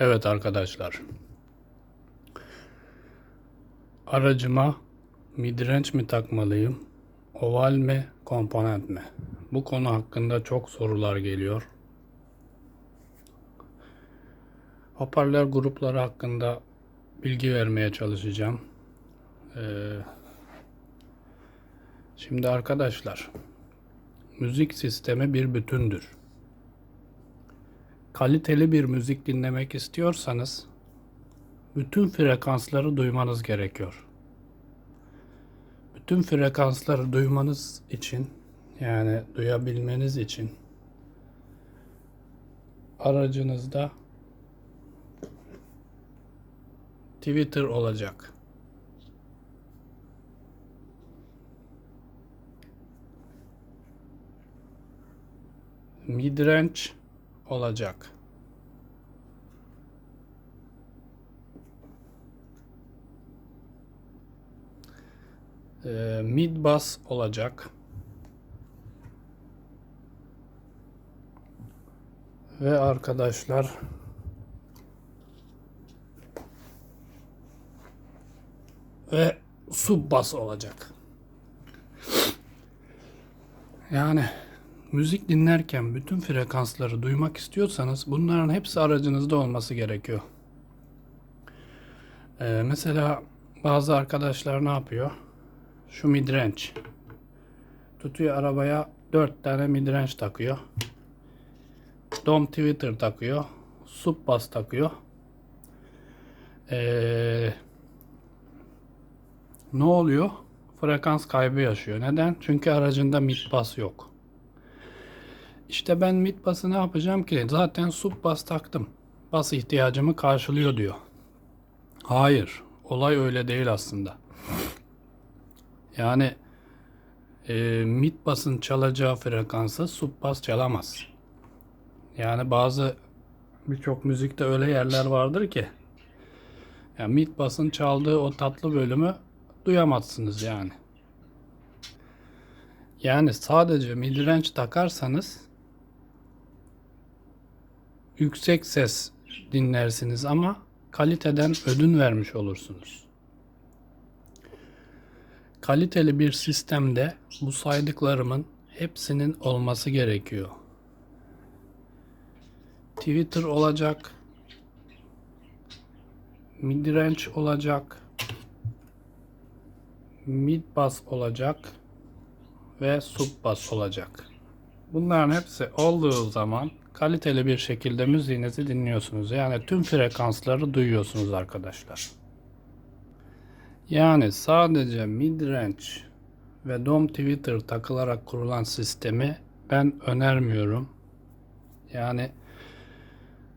Evet arkadaşlar. Aracıma midrange mi takmalıyım? Oval mi? Komponent mi? Bu konu hakkında çok sorular geliyor. Hoparlör grupları hakkında bilgi vermeye çalışacağım. Ee, şimdi arkadaşlar, müzik sistemi bir bütündür kaliteli bir müzik dinlemek istiyorsanız bütün frekansları duymanız gerekiyor. Bütün frekansları duymanız için yani duyabilmeniz için aracınızda Twitter olacak. Midrange olacak. Ee, mid bass olacak. Ve arkadaşlar ve sub bass olacak. Yani müzik dinlerken bütün frekansları duymak istiyorsanız bunların hepsi aracınızda olması gerekiyor. Ee, mesela bazı arkadaşlar ne yapıyor? Şu midrange. Tutuyor arabaya 4 tane midrange takıyor. Dom Twitter takıyor. Sub bass takıyor. Ee, ne oluyor? Frekans kaybı yaşıyor. Neden? Çünkü aracında mid bass yok. İşte ben mid bass'ı ne yapacağım ki? Zaten sub bass taktım. Bas ihtiyacımı karşılıyor diyor. Hayır. Olay öyle değil aslında. Yani e, mid bass'ın çalacağı frekansı sub bass çalamaz. Yani bazı birçok müzikte öyle yerler vardır ki yani mid bass'ın çaldığı o tatlı bölümü duyamazsınız yani. Yani sadece midrange takarsanız yüksek ses dinlersiniz ama kaliteden ödün vermiş olursunuz. Kaliteli bir sistemde bu saydıklarımın hepsinin olması gerekiyor. Twitter olacak, midrange olacak, mid bass olacak ve sub bass olacak. Bunların hepsi olduğu zaman kaliteli bir şekilde müziğinizi dinliyorsunuz. Yani tüm frekansları duyuyorsunuz arkadaşlar. Yani sadece midrange ve dom Twitter takılarak kurulan sistemi ben önermiyorum. Yani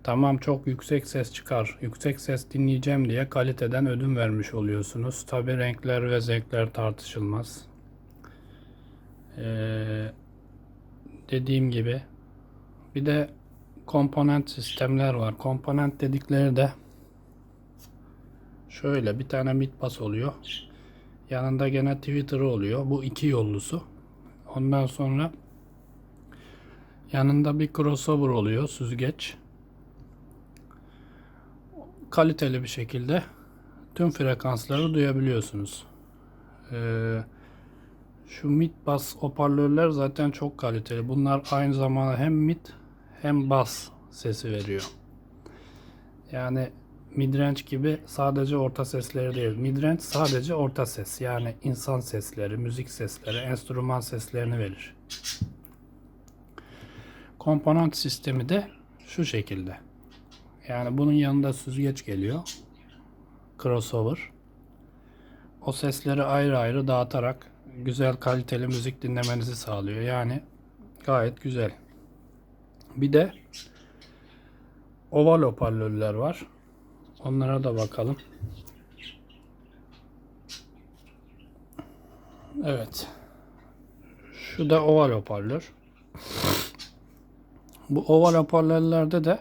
tamam çok yüksek ses çıkar, yüksek ses dinleyeceğim diye kaliteden ödün vermiş oluyorsunuz. Tabi renkler ve zevkler tartışılmaz. Ee, dediğim gibi bir de komponent sistemler var. Komponent dedikleri de şöyle bir tane mid bass oluyor. Yanında gene Twitter'ı oluyor. Bu iki yollusu. Ondan sonra yanında bir crossover oluyor. Süzgeç. Kaliteli bir şekilde tüm frekansları duyabiliyorsunuz. Ee, şu mid bass hoparlörler zaten çok kaliteli. Bunlar aynı zamanda hem mid hem bass sesi veriyor. Yani midrange gibi sadece orta sesleri değil. Midrange sadece orta ses. Yani insan sesleri, müzik sesleri, enstrüman seslerini verir. Komponent sistemi de şu şekilde. Yani bunun yanında süzgeç geliyor. Crossover. O sesleri ayrı ayrı dağıtarak güzel kaliteli müzik dinlemenizi sağlıyor. Yani gayet güzel. Bir de oval hoparlörler var. Onlara da bakalım. Evet. Şu da oval hoparlör. Bu oval hoparlörlerde de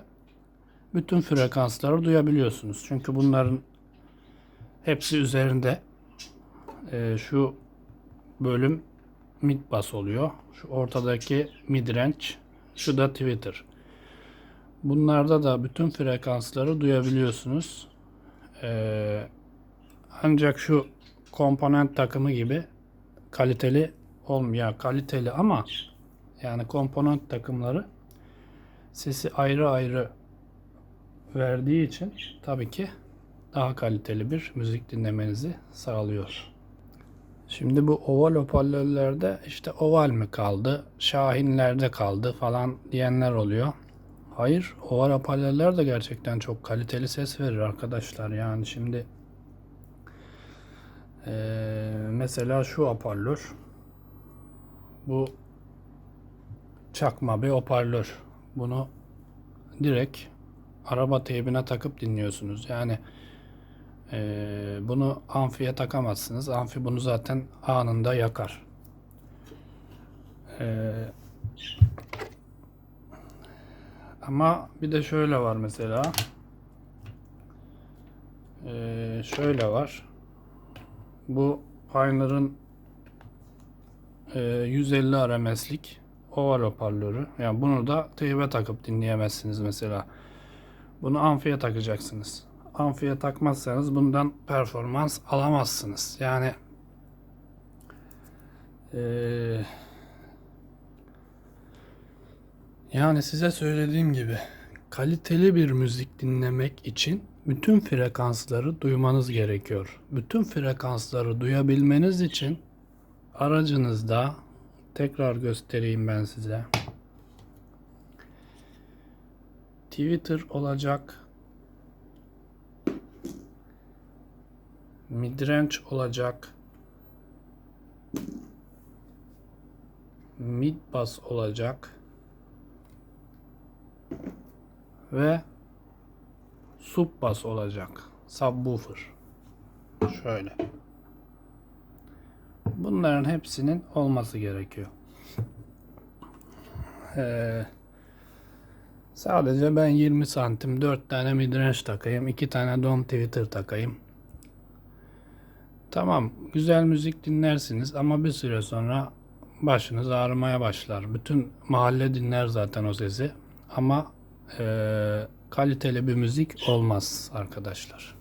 bütün frekansları duyabiliyorsunuz. Çünkü bunların hepsi üzerinde e, şu bölüm mid bass oluyor. Şu ortadaki mid range, şu da Twitter. Bunlarda da bütün frekansları duyabiliyorsunuz. Ee, ancak şu komponent takımı gibi kaliteli olmuyor. Kaliteli ama yani komponent takımları sesi ayrı ayrı verdiği için tabii ki daha kaliteli bir müzik dinlemenizi sağlıyor. Şimdi bu oval hoparlörlerde işte oval mi kaldı, şahinlerde kaldı falan diyenler oluyor. Hayır, oval hoparlörler de gerçekten çok kaliteli ses verir arkadaşlar. Yani şimdi eee, mesela şu hoparlör bu çakma bir hoparlör. Bunu direkt araba teybine takıp dinliyorsunuz. Yani ee, bunu amfiye takamazsınız. Amfi bunu zaten anında yakar. Ee, ama bir de şöyle var mesela. Ee, şöyle var. Bu Pioneer'ın e, 150 RMS'lik oval hoparlörü. Yani bunu da teybe takıp dinleyemezsiniz mesela. Bunu amfiye takacaksınız amfiye takmazsanız bundan performans alamazsınız. Yani eee, yani size söylediğim gibi kaliteli bir müzik dinlemek için bütün frekansları duymanız gerekiyor. Bütün frekansları duyabilmeniz için aracınızda tekrar göstereyim ben size. Twitter olacak, midrange olacak. Mid bass olacak. Ve sub bass olacak. Subwoofer. Şöyle. Bunların hepsinin olması gerekiyor. Ee, sadece ben 20 santim 4 tane midrange takayım. 2 tane dom tweeter takayım. Tamam, güzel müzik dinlersiniz ama bir süre sonra başınız ağrımaya başlar. Bütün mahalle dinler zaten o sesi ama eee, kaliteli bir müzik olmaz arkadaşlar.